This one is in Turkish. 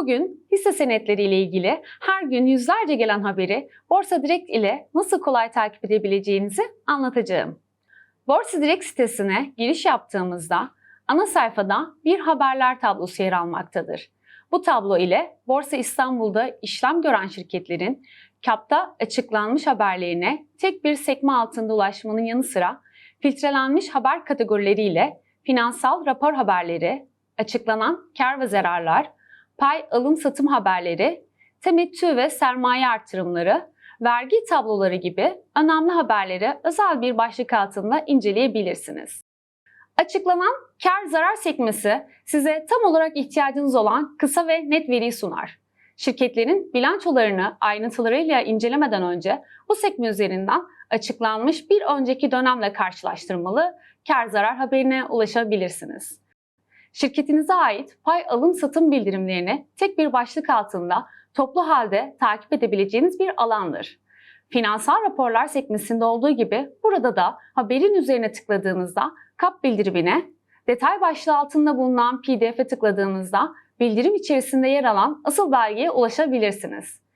Bugün hisse senetleri ile ilgili her gün yüzlerce gelen haberi Borsa Direkt ile nasıl kolay takip edebileceğinizi anlatacağım. Borsa Direkt sitesine giriş yaptığımızda ana sayfada bir haberler tablosu yer almaktadır. Bu tablo ile Borsa İstanbul'da işlem gören şirketlerin KAP'ta açıklanmış haberlerine tek bir sekme altında ulaşmanın yanı sıra filtrelenmiş haber kategorileriyle finansal rapor haberleri, açıklanan kar ve zararlar, pay alım satım haberleri, temettü ve sermaye artırımları, vergi tabloları gibi önemli haberleri özel bir başlık altında inceleyebilirsiniz. Açıklanan kar zarar sekmesi size tam olarak ihtiyacınız olan kısa ve net veriyi sunar. Şirketlerin bilançolarını ayrıntılarıyla incelemeden önce bu sekme üzerinden açıklanmış bir önceki dönemle karşılaştırmalı kar zarar haberine ulaşabilirsiniz. Şirketinize ait pay alım satım bildirimlerini tek bir başlık altında toplu halde takip edebileceğiniz bir alandır. Finansal raporlar sekmesinde olduğu gibi burada da haberin üzerine tıkladığınızda kap bildirimine, detay başlığı altında bulunan PDF'e tıkladığınızda bildirim içerisinde yer alan asıl belgeye ulaşabilirsiniz.